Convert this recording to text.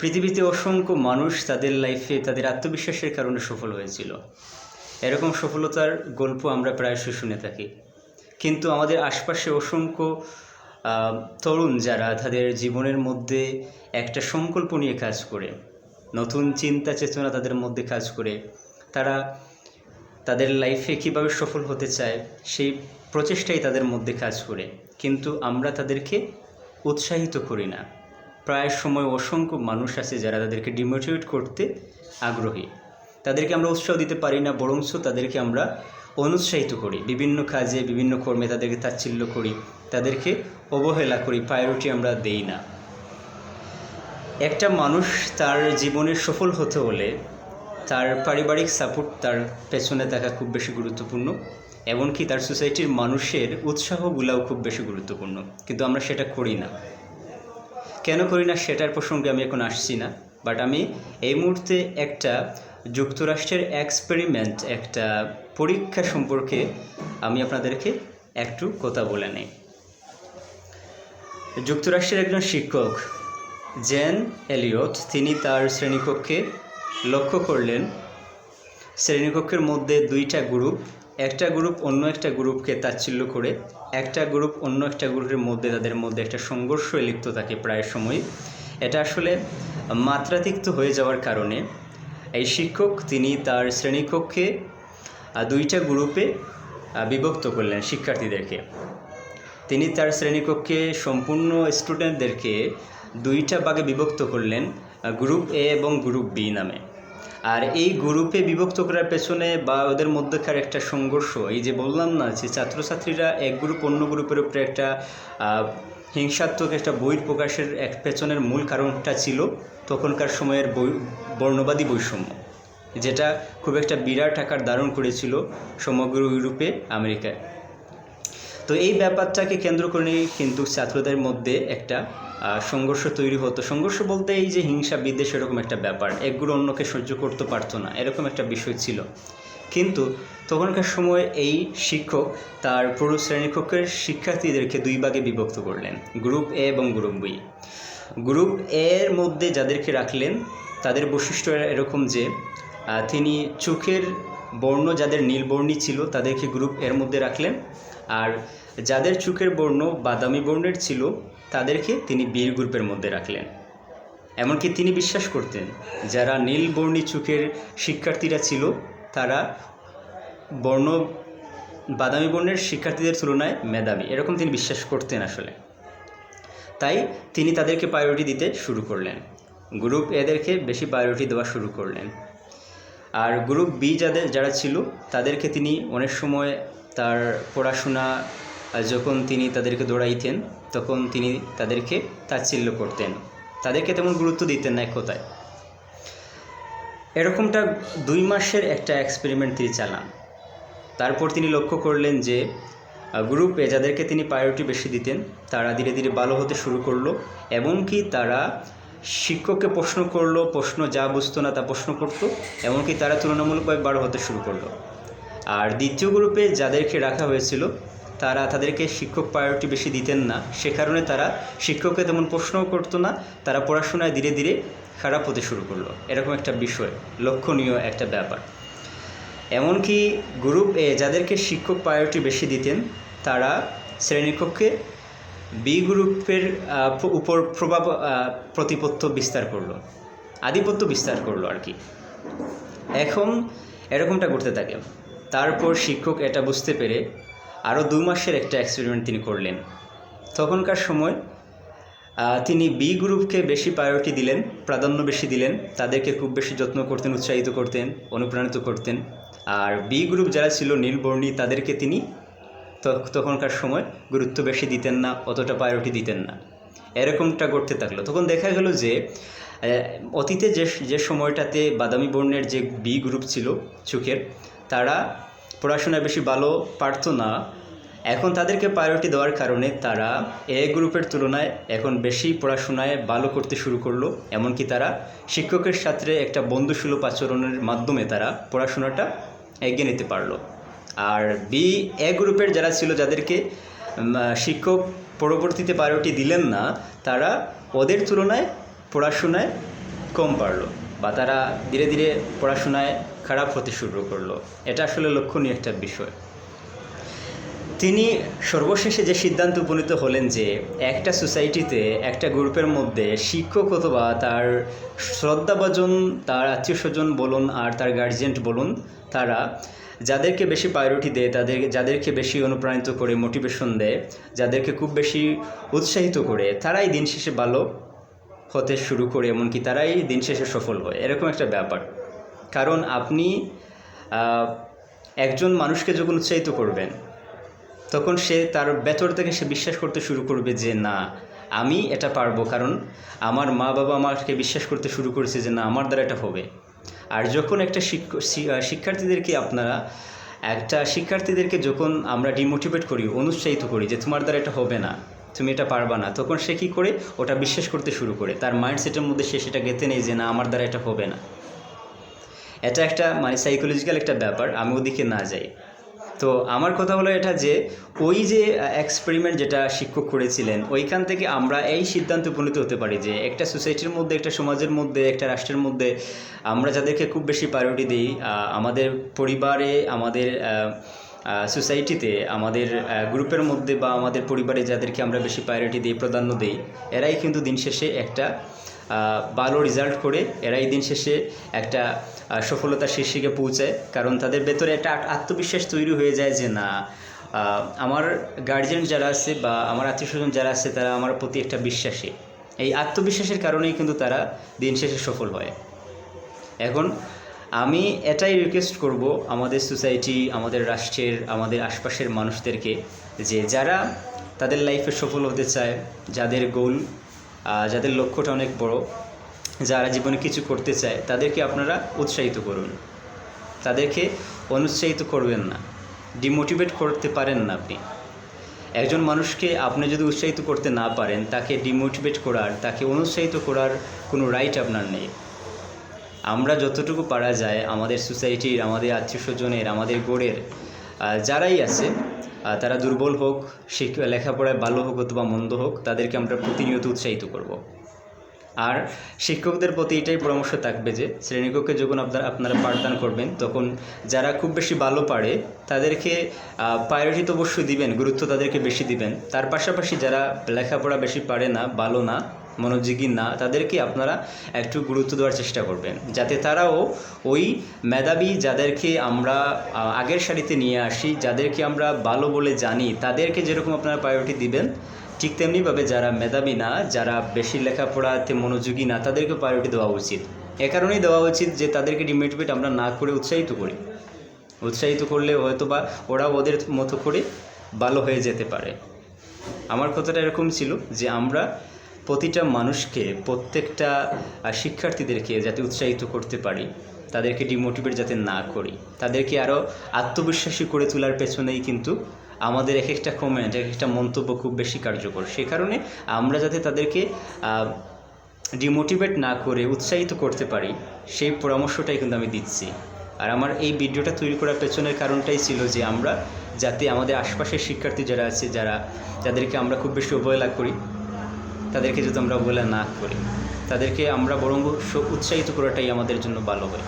পৃথিবীতে অসংখ্য মানুষ তাদের লাইফে তাদের আত্মবিশ্বাসের কারণে সফল হয়েছিল। এরকম সফলতার গল্প আমরা প্রায়শই শুনে থাকি। কিন্তু আমাদের আশপাশে অসংখ্য তরুণ যারা তাদের জীবনের মধ্যে একটা সংকল্প নিয়ে কাজ করে, নতুন চিন্তা চেতনা তাদের মধ্যে কাজ করে, তারা তাদের লাইফে কীভাবে সফল হতে চায়, সেই প্রচেষ্টাই তাদের মধ্যে কাজ করে। কিন্তু আমরা তাদেরকে উৎসাহিত করি না। প্রায় সময় অসংখ্য মানুষ আছে যারা তাদেরকে ডিমোটিভেট করতে আগ্রহী। তাদেরকে আমরা উৎসাহ দিতে পারি না, বরঞ্চ তাদেরকে আমরা অনুৎসাহিত করি। বিভিন্ন কাজে, বিভিন্ন কর্মে তাদেরকে তাচ্ছিল্য করি, তাদেরকে অবহেলা করি প্রায়োরিটি আমরা দেই না। একটা মানুষ তার জীবনে সফল হতে হলে তার পারিবারিক সাপোর্ট তার পেছনে থাকা খুব বেশি গুরুত্বপূর্ণ, এমনকি তার সোসাইটির মানুষের উৎসাহগুলাও খুব বেশি গুরুত্বপূর্ণ। কিন্তু আমরা সেটা করি না। কেন করি না সেটার প্রসঙ্গে আমি এখন আসছি না বাট আমি এই মুহূর্তে একটা যুক্তরাষ্ট্রের এক্সপেরিমেন্ট একটা পরীক্ষা সম্পর্কে আমি আপনাদেরকে একটু কথা বলে নেই। যুক্তরাষ্ট্রের একজন শিক্ষক জেন এলিয়ট তিনি তার শ্রেণীকক্ষে লক্ষ্য করলেন। শ্রেণীকক্ষের মধ্যে দুইটা গ্রুপ একটা গ্রুপ অন্য একটা গ্রুপকে তাচ্ছিল্য করে, একটা গ্রুপ অন্য একটা গ্রুপের মধ্যে তাদের মধ্যে একটা সংঘর্ষ লিপ্ত থাকে প্রায় সময়। এটা আসলে মাত্রাতিক্ত হয়ে যাওয়ার কারণে এই শিক্ষক তিনি তার শ্রেণীকক্ষে দুইটা গ্রুপে বিভক্ত করলেন শিক্ষার্থীদেরকে। তিনি তার শ্রেণীকক্ষে সম্পূর্ণ স্টুডেন্টদেরকে দুইটা ভাগে বিভক্ত করলেন গ্রুপ এ এবং গ্রুপ বি নামে। আর এই গ্রুপে বিভক্ত করার পেছনে বা ওদের মধ্যেকার একটা সংঘর্ষ, এই যে বললাম না যে ছাত্রছাত্রীরা এক গ্রুপ অন্য গ্রুপের উপরে একটা হিংসাত্মক একটা বই প্রকাশের এক পেছনের মূল কারণটা ছিল তখনকার সময়ের বই, বর্ণবাদী বৈষম্য, যেটা খুব একটা বিরাট আকার ধারণ করেছিল সমগ্র ইউরোপে, আমেরিকায়। তো এই ব্যাপারটাকে কেন্দ্র করে কিন্তু ছাত্রদের মধ্যে একটা সংঘর্ষ তৈরি হতো। সংঘর্ষ বলতে এই যে হিংসা, বিদ্বেষ এরকম একটা ব্যাপার। একগুলো অন্যকে সহ্য করতে পারতো না। এরকম একটা বিষয় ছিল। কিন্তু তখনকার সময় এই শিক্ষক তার পুরো শ্রেণীকক্ষের শিক্ষার্থীদেরকে দুই ভাগে বিভক্ত করলেন। গ্রুপ এ এবং গ্রুপ বি গ্রুপ এর মধ্যে যাদেরকে রাখলেন, তাদের বৈশিষ্ট্য এরকম যে তিনি চোখের বর্ণ যাদের নীলবর্ণী ছিল তাদেরকে গ্রুপ এর মধ্যে রাখলেন। আর যাদের চোখের বর্ণ বাদামি বর্ণের ছিল, তাদেরকে তিনি বীর গ্রুপের মধ্যে রাখলেন। এমনকি তিনি বিশ্বাস করতেন, যারা নীলবর্ণী চোখের শিক্ষার্থীরা ছিল, তারা বর্ণ বাদামি বর্ণের শিক্ষার্থীদের তুলনায় মেধাবী। এরকম তিনি বিশ্বাস করতেন আসলে। তাই তিনি তাদেরকে প্রায়োরিটি দিতে শুরু করলেন। গ্রুপ এদেরকে বেশি প্রায়োরিটি দেওয়া শুরু করলেন। আর গ্রুপ বি যাদের, যারা ছিল, তাদেরকে তিনি অনেক সময় তার পড়াশোনা যখন তিনি তাদেরকে দৌড়াইতেন, তখন তিনি তাদেরকে তাচ্ছিল্য করতেন। তাদেরকে তেমন গুরুত্ব দিতেন না কথায় এরকমটা দুই মাসের একটা এক্সপেরিমেন্ট তিনি চালান। তারপর তিনি লক্ষ্য করলেন যে গ্রুপে যাদেরকে তিনি প্রায়োরিটি বেশি দিতেন, তারা ধীরে ধীরে ভালো হতে শুরু করল, এমনকি তারা শিক্ষককে প্রশ্ন করল, প্রশ্ন যা বুঝতো না তা প্রশ্ন করতো, এমনকি তারা তুলনামূলকভাবে ভালো হতে শুরু করল। আর দ্বিতীয় গ্রুপে যাদেরকে রাখা হয়েছিল, তারা তাদেরকে শিক্ষক প্রায়োরিটি বেশি দিতেন না। সে কারণে তারা শিক্ষককে তেমন প্রশ্নও করতো না, তারা পড়াশোনায় ধীরে ধীরে খারাপ হতে শুরু করল। এরকম একটা বিষয়, লক্ষণীয় একটা ব্যাপার। এমনকি গ্রুপ এ যাদেরকে শিক্ষক প্রায়োরিটি বেশি দিতেন, তারা শ্রেণীকক্ষে বি গ্রুপের উপর প্রভাব প্রতিপত্য বিস্তার করল। আধিপত্য বিস্তার করল আর কি। এখন এরকমটা করতে থাকে। তারপর শিক্ষক এটা বুঝতে পেরে আরও দু মাসের একটা এক্সপেরিমেন্ট তিনি করলেন। তখনকার সময় তিনি বি গ্রুপকে বেশি প্রায়োরিটি দিলেন, প্রাধান্য বেশি দিলেন, তাদেরকে খুব বেশি যত্ন করতেন, উৎসাহিত করতেন, অনুপ্রাণিত করতেন। আর বি গ্রুপ যারা ছিল নীলবর্ণী, তাদেরকে তিনি তখনকার সময় গুরুত্ব বেশি দিতেন না, অতটা প্রায়োরিটি দিতেন না। এরকমটা করতে থাকল। তখন দেখা গেল যে অতীতে যে যে সময়টাতে বাদামি বর্ণের যে বি গ্রুপ ছিল চোখের, তারা পড়াশোনায় বেশি ভালো পারতো না। এখন তাদেরকে প্রায়োরিটি দেওয়ার কারণে তারা এ গ্রুপের তুলনায় এখন বেশি পড়াশোনায় ভালো করতে শুরু করল। এমনকি তারা শিক্ষকের সাথে একটা বন্ধুসুলভ আচরণের মাধ্যমে তারা পড়াশোনাটা এগিয়ে নিতে পারল। আর বি এ গ্রুপের যারা ছিল, যাদেরকে শিক্ষক পরবর্তীতে প্রায়োরিটি দিলেন না, তারা ওদের তুলনায় পড়াশোনায় কম পারল বা তারা ধীরে ধীরে পড়াশোনায় খারাপ হতে শুরু করল। এটা আসলে লক্ষণীয় একটা বিষয়। তিনি সর্বশেষে যে সিদ্ধান্ত উপনীত হলেন যে একটা সোসাইটিতে একটা গ্রুপের মধ্যে শিক্ষক অথবা তার শ্রদ্ধাভাজন, তার আত্মীয় স্বজন বলুন আর তার গার্জিয়ান বলুন, তারা যাদেরকে বেশি প্রায়োরিটি দেয়, তাদের, যাদেরকে বেশি অনুপ্রাণিত করে মোটিভেশন দেয়, যাদেরকে খুব বেশি উৎসাহিত করে, তারাই দিন শেষে ভালো হতে শুরু করে, এমনকি তারাই দিন শেষে সফল হয়। এরকম একটা ব্যাপার। কারণ আপনি একজন মানুষকে যখন উৎসাহিত করবেন, তখন সে তার ভেতর থেকে সে বিশ্বাস করতে শুরু করবে যে, না, আমি এটা পারব। কারণ আমার মা বাবা আমাকে বিশ্বাস করতে শুরু করেছে যে, না, আমার দ্বারা এটা হবে। আর যখন একটা শিক্ষ- শিক্ষার্থীদেরকে আপনারা, একটা শিক্ষার্থীদেরকে যখন আমরা ডিমোটিভেট করি, অনুৎসাহিত করি যে তোমার দ্বারা এটা হবে না, তুমি এটা পারবা না, তখন সে কী করে? ওটা বিশ্বাস করতে শুরু করে। তার মাইন্ডসেটের মধ্যে সে সেটা গেঁথে নেই যে না, আমার দ্বারা এটা হবে না। এটা একটা মানে সাইকোলজিক্যাল একটা ব্যাপার, আমি ওদিকে না যাই। তো আমার কথা হলো এটা যে, ওই যে এক্সপেরিমেন্ট যেটা শিক্ষক করেছিলেন, ওইখান থেকে আমরা এই সিদ্ধান্তে উপনীত হতে পারি যে, একটা সোসাইটির মধ্যে, একটা সমাজের মধ্যে, একটা রাষ্ট্রের মধ্যে আমরা যাদেরকে খুব বেশি প্রায়োরিটি দিই আমাদের পরিবারে, আমাদের সোসাইটিতে আমাদের গ্রুপের মধ্যে বা আমাদের পরিবারে যাদেরকে আমরা বেশি প্রায়োরিটি দিই, প্রাধান্য দিই, এরাই কিন্তু দিন শেষে একটা ভালো রেজাল্ট করে, এরাই দিন শেষে একটা সফলতার শীর্ষিকে পৌঁছায়। কারণ তাদের ভেতরে একটা আত্মবিশ্বাস তৈরি হয়ে যায় যে না আমার গার্জিয়ান যারা আছে বা আমার আত্মীয় স্বজন যারা আছে, তারা আমার প্রতি একটা বিশ্বাসী। এই আত্মবিশ্বাসের কারণেই কিন্তু তারা দিন শেষে সফল হয়। এখন আমি এটাই রিকোয়েস্ট করব আমাদের সোসাইটি আমাদের রাষ্ট্রের, আমাদের আশপাশের মানুষদেরকে যে যারা তাদের লাইফে সফল হতে চায়, যাদের গোল যাদের লক্ষ্যটা অনেক বড় যারা জীবনে কিছু করতে চায়, তাদেরকে আপনারা উৎসাহিত করুন। তাদেরকে অনুৎসাহিত করবেন না। ডিমোটিভেট করতে পারেন না আপনি। একজন মানুষকে আপনি যদি উৎসাহিত করতে না পারেন, তাকে ডিমোটিভেট করার, তাকে অনুৎসাহিত করার কোনো রাইট আপনার নেই। আমরা যতটুকু পারা যায়, আমাদের সোসাইটির, আমাদের আত্মীয় স্বজনের, আমাদের গোড়ের যারাই আছে তারা দুর্বল হোক শিক্ষা লেখাপড়ায় ভালো হোক অথবা মন্দ হোক, তাদেরকে আমরা প্রতিনিয়ত উৎসাহিত করব। আর শিক্ষকদের প্রতি এটাই পরামর্শ থাকবে যে, শ্রেণীকক্ষে যখন আপনারা আপনারা পাঠদান করবেন, তখন যারা খুব বেশি ভালো পারে, তাদেরকে প্রায়োরিটি তো অবশ্যই দিবেন, গুরুত্ব তাদেরকে বেশি দিবেন। তার পাশাপাশি যারা লেখাপড়া বেশি পারে না, ভালো না, মনোযোগী না, তাদেরকে আপনারা একটু গুরুত্ব দেওয়ার চেষ্টা করবেন। যাতে তারাও ওই মেধাবী যাদেরকে আমরা আগের সারিতে নিয়ে আসি, যাদেরকে আমরা ভালো বলে জানি, তাদেরকে যেরকম আপনারা প্রায়োরিটি দিবেন ঠিক তেমনিভাবে যারা মেধাবী না, যারা বেশি লেখাপড়াতে মনোযোগী না, তাদেরকে প্রায়োরিটি দেওয়া উচিত। এ কারণেই দেওয়া উচিত যে, তাদেরকে ডিমোটিভেট আমরা না করে উৎসাহিত করি। উৎসাহিত করলে হয়তো বা ওরা ওদের মতো করে ভালো হয়ে যেতে পারে। আমার কথাটা এরকম ছিল যে, আমরা প্রতিটা মানুষকে, প্রত্যেকটা শিক্ষার্থীদেরকে যাতে উৎসাহিত করতে পারি, তাদেরকে ডিমোটিভেট যাতে না করি, তাদেরকে আরও আত্মবিশ্বাসী করে তোলার পেছনেই কিন্তু আমাদের এক একটা কমেন্ট এক একটা মন্তব্য খুব বেশি কার্যকর। সে কারণে আমরা যাতে তাদেরকে ডিমোটিভেট না করে উৎসাহিত করতে পারি, সেই পরামর্শটাই কিন্তু আমি দিচ্ছি। আর আমার এই ভিডিওটা তৈরি করার পেছনের কারণটাই ছিল যে আমরা যাতে আমাদের আশপাশের শিক্ষার্থী যারা আছে, যারা, যাদেরকে আমরা খুব বেশি অবহেলা করি, তাদেরকে যদি আমরা অবহেলা না করি, তাদেরকে আমরা বরং উৎসাহিত করাটাই আমাদের জন্য ভালো হয়।